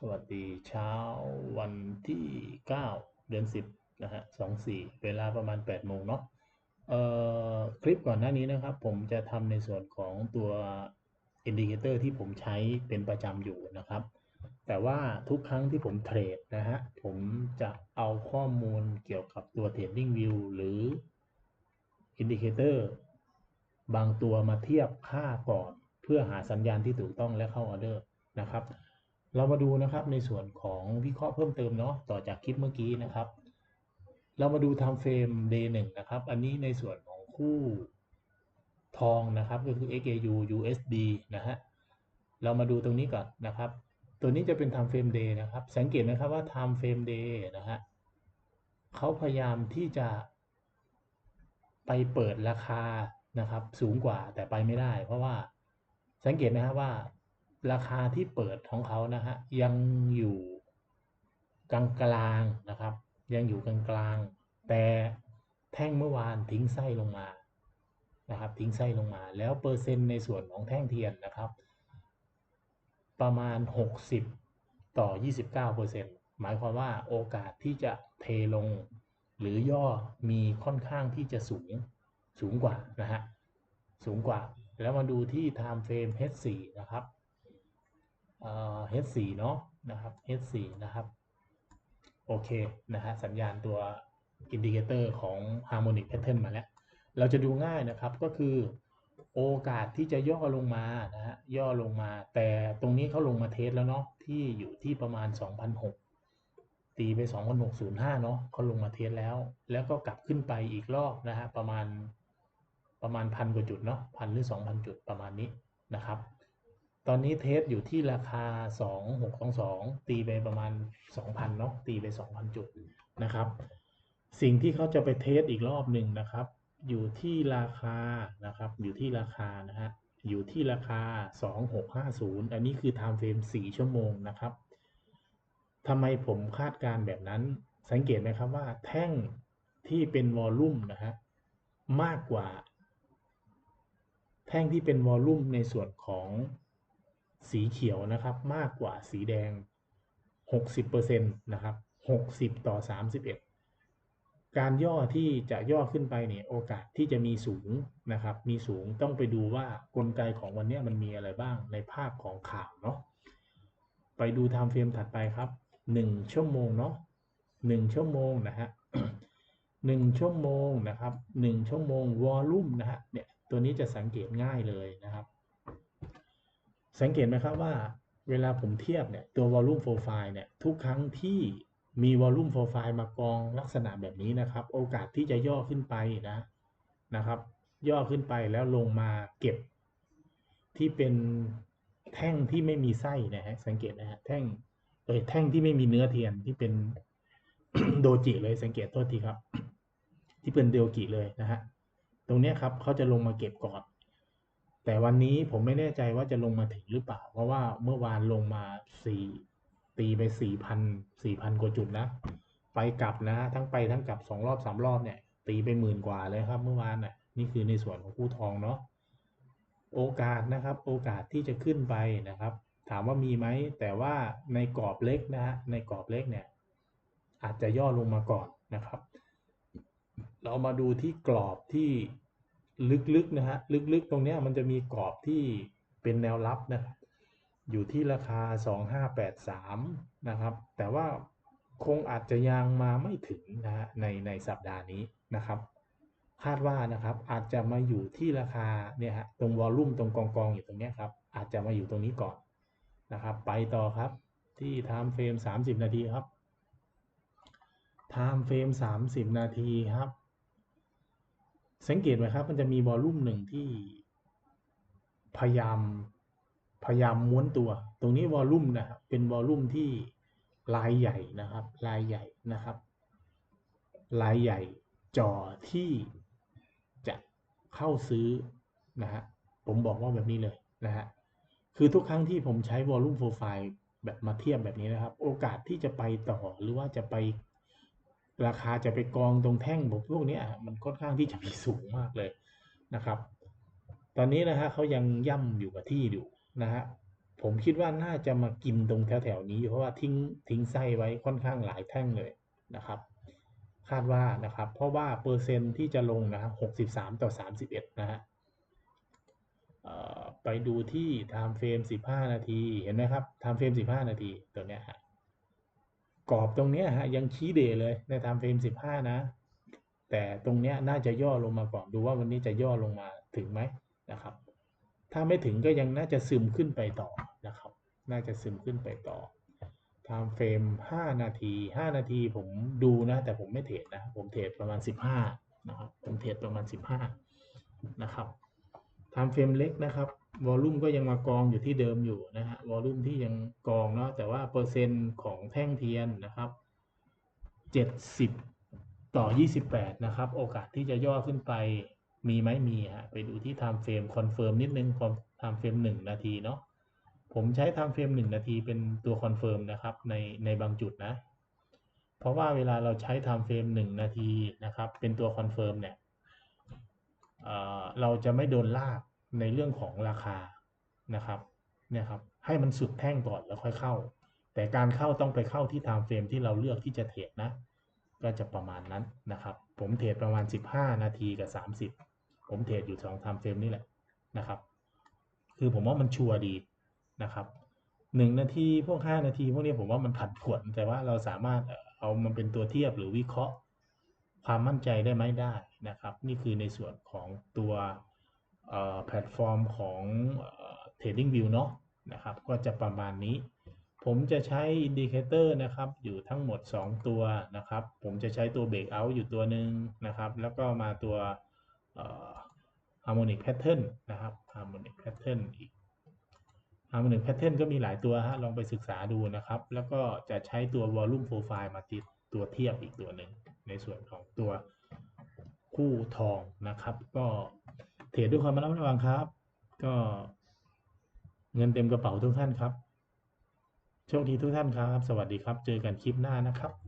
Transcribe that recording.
สวัสดีเช้าวันที่ 9 เดือน 10 นะฮะ24เวลาประมาณ 8 โมงเนาะเอ่อคลิปก่อนหน้านี้นะครับ ผมจะทำในส่วนของตัวอินดิเคเตอร์ที่ผมใช้เป็นประจำอยู่นะครับ แต่ว่าทุกครั้งที่ผมเทรดนะฮะ ผมจะเอาข้อมูลเกี่ยวกับตัว Trading View หรืออินดิเคเตอร์บางตัวมาเทียบค่าก่อน เพื่อหาสัญญาณที่ถูกต้องและเข้าออเดอร์นะครับ เรามาดูนะครับในส่วนของวิเคราะห์เพิ่มเติมเนาะต่อจากคลิปเมื่อกี้นะครับ เรามาดู time frame day 1นะครับ อันนี้ในส่วนของคู่ทองนะครับก็คือ XAU USD นะฮะเรามาดูตรงนี้ก่อนนะครับ ตัวนี้จะเป็น time frame day นะครับ สังเกตไหมครับว่า time frame day นะฮะเขาพยายามที่จะไปเปิดราคานะครับ สูงกว่าแต่ไปไม่ได้ เพราะว่าสังเกตนะครับว่า ราคาที่เปิดของเขานะฮะยังอยู่กลางกลางๆนะครับ ยังอยู่กลางกลางๆแต่แท่งเมื่อวานทิ้งไส้ลงมานะครับ ทิ้งไส้ลงมา แล้วเปอร์เซ็นต์ในส่วนของแท่งเทียนนะครับ ประมาณ 60 ต่อ 29เปอร์เซ็นต์หมายความว่าโอกาสที่จะเทลง หรือย่อมีค่อนข้างที่จะสูงสูงกว่านะฮะสูงกว่า แล้วมาดูที่ time frame H4 นะครับ H4 เนาะนะครับ H4 นะครับโอเคนะฮะสัญญาณตัวอินดิเคเตอร์ของ Harmonic Pattern มาแล้ว เราจะดูง่ายนะครับก็คือโอกาสที่จะย่อลงมานะฮะย่อลงมา แต่ตรงนี้เขาลงมาเทสแล้วเนาะที่อยู่ที่ประมาณ 2,006 ตีไป 2,605 เนาะเขาลงมาเทสแล้ว แล้วก็กลับขึ้นไปอีกรอบนะฮะประมาณประมาณพันกว่าจุดเนาะพันหรือ 2,000 จุดประมาณนี้นะครับ ตอนนี้เทสอยู่ที่ราคา 2622 ตีไปประมาณ 2,000เนาะตีไป 2,000 จุดนะครับ สิ่งที่เขาจะไปเทสอีกรอบหนึ่งนะครับ อยู่ที่ราคานะครับ อยู่ที่ราคานะฮะอยู่ที่ราคา 2650 อันนี้คือ time frame 4 ชั่วโมงนะครับทำไมผมคาดการแบบนั้น สังเกตไหมครับว่าแท่งที่เป็นวอลลุ่มนะฮะมากกว่า แท่งที่เป็นวอลลุ่มในส่วนของ สีเขียวนะครับมากกว่าสีแดง 60%นะครับ 60 ต่อ 31 การย่อที่จะย่อขึ้นไปเนี่ยโอกาสที่จะมีสูงนะครับ มีสูงต้องไปดูว่ากลไกของวันนี้มันมีอะไรบ้างในภาคของข่าวเนาะไปดู time frame ถัดไปครับ 1 ชั่วโมงเนาะ1ชั่วโมงนะฮะ1ชั่วโมงนะครับ1ชั่วโมงวอลลุ่มนะฮะเนี่ยตัวนี้จะสังเกตง่ายเลยนะครับ สังเกตไหมครับว่าเวลาผมเทียบเนี่ยตัว volume profile เนี่ยทุกครั้งที่มี volume profile มากองลักษณะแบบนี้นะครับ โอกาสที่จะย่อขึ้นไปนะนะครับ ย่อขึ้นไปแล้วลงมาเก็บ ที่เป็นแท่งที่ไม่มีไส้นะฮะสังเกตนะฮะแท่งเออแท่งที่ไม่มีเนื้อเทียนที่เป็นโดจิเลยสังเกตโทษทีครับ ที่เป็นเดลกิเลยนะฮะตรงนี้ครับเขาจะลงมาเก็บก่อน แต่วันนี้ผมไม่แน่ใจว่าจะลงมาถึงหรือเปล่า เพราะว่าเมื่อวานลงมาสี่ตีไปสี่พันสี่พันกว่าจุดนะ ไปกลับนะ ทั้งไปทั้งกลับสองรอบสามรอบเนี่ย ตีไปหมื่นกว่าเลยครับ เมื่อวานน่ะนี่คือในส่วนของคู่ทองเนาะโอกาสนะครับ โอกาสที่จะขึ้นไปนะครับ ถามว่ามีไหมแต่ว่าในกรอบเล็กนะฮะในกรอบเล็กเนี่ย อาจจะย่อลงมาก่อนนะครับ เรามาดูที่กรอบที่ ลึกๆนะฮะลึกๆตรงเนี้ยมันจะมีกรอบที่เป็นแนวรับนะครับอยู่ที่ราคา 2583 นะครับ แต่ว่าคงอาจจะยังมาไม่ถึงนะฮะในในสัปดาห์นี้นะครับ คาดว่านะครับอาจจะมาอยู่ที่ราคาเนี่ยฮะตรงวอลลุ่มตรงกองกองอยู่ตรงเนี้ยครับอาจจะมาอยู่ตรงนี้ก่อนนะครับ ไปต่อครับที่ time frame 30 นาทีครับ time frame 30 นาทีครับ สังเกตไหมครับ มันจะมีวอลลุ่มหนึ่งที่พยายามพยายามม้วนตัว ตรงนี้วอลลุ่มนะครับ เป็นวอลลุ่มที่ลายใหญ่นะครับ ลายใหญ่นะครับ ลายใหญ่จ่อที่จะเข้าซื้อนะฮะ ผมบอกว่าแบบนี้เลยนะฮะ คือทุกครั้งที่ผมใช้วอลลุ่มโปรไฟล์แบบมาเทียบแบบนี้นะครับ โอกาสที่จะไปต่อหรือว่าจะไป ราคาจะไปกองตรงแท่งพวกนี้มันค่อนข้างที่จะมีสูงมากเลยนะครับ ตอนนี้นะฮะเขายังย่ำอยู่กับที่อยู่นะฮะผมคิดว่าน่าจะมากินตรงแถวๆนี้เพราะว่าทิ้งทิ้งไส้ไว้ค่อนข้างหลายแท่งเลยนะครับ คาดว่านะครับ เพราะว่าเปอร์เซ็นที่จะลงนะครับ63ต่อ31นะฮะเอ่อไปดูที่ time frame 15 นาที เห็นไหมครับ time frame 15 นาที ตัวเนี้ยฮะ กรอบตรงนี้ฮะยังชี้เดเลยใน time frame 15 นะ แต่ตรงนี้น่าจะย่อลงมาก่อนดูว่าวันนี้จะย่อลงมาถึงไหมนะครับ ถ้าไม่ถึงก็ยังน่าจะซึมขึ้นไปต่อนะครับ น่าจะซึมขึ้นไปต่อ time frame 5นาที 5 นาทีผมดูนะ แต่ผมไม่เทรดนะ ผมเทรดประมาณ 15 นะครับ ผมเทรดประมาณ 15 นะครับ time frame เล็กนะครับวอลลุ่มก็ยังมากองอยู่ที่เดิมอยู่นะฮะวอลลุ่มที่ยังกองเนาะแต่ว่าเปอร์เซ็นต์ของแท่งเทียนนะครับ 70 ต่อ 28 นะครับ โอกาสที่จะย่อขึ้นไปมีไหมมีฮะไปดูที่ time frame confirm นิดนึง time frame 1นาทีเนาะผมใช้ time frame 1นาทีเป็นตัว confirm นะครับในในบางจุดนะ เพราะว่าเวลาเราใช้ time frame 1นาทีนะครับ เป็นตัว confirm เนี่ยเอ่อเราจะไม่โดนลาก ในเรื่องของราคานะครับเนี่ยครับให้มันสุดแท่งก่อนแล้วค่อยเข้า แต่การเข้าต้องไปเข้าที่ time frame ที่เราเลือกที่จะเทรดนะ ก็จะประมาณนั้นนะครับ ผมเทรดประมาณ 15 นาทีกับ 30 ผมเทรดอยู่2 time frame นี่แหละนะครับ คือผมว่ามันชัวร์ดีนะครับหนึ่งนาทีพวก 5 นาที พวกนี้ผมว่ามันผันผวนแต่ว่าเราสามารถเอามันเป็นตัวเทียบหรือวิเคราะห์ ความมั่นใจได้ไหมได้นะครับ นี่คือในส่วนของตัว แพลตฟอร์มของเอ่อ Trading View เนาะนะครับ ก็จะประมาณนี้ ผมจะใช้อินดิเคเตอร์นะครับอยู่ทั้งหมด 2 ตัวนะครับ ผมจะใช้ตัว Breakout อยู่ตัวหนึ่งนะครับ แล้วก็มาตัวเอ่อ Harmonic Pattern นะครับ Harmonic Pattern อีก Harmonic Pattern ก็มีหลายตัวฮะลองไปศึกษาดูนะครับ แล้วก็จะใช้ตัว Volume Profile มาติดตัวเทียบอีกตัวหนึ่งในส่วนของตัวคู่ทองนะครับ ก็ เทรดด้วยความระมัดระวังครับ ก็เงินเต็มกระเป๋าทุกท่านครับ โชคดีทุกท่านครับ สวัสดีครับ เจอกันคลิปหน้านะครับ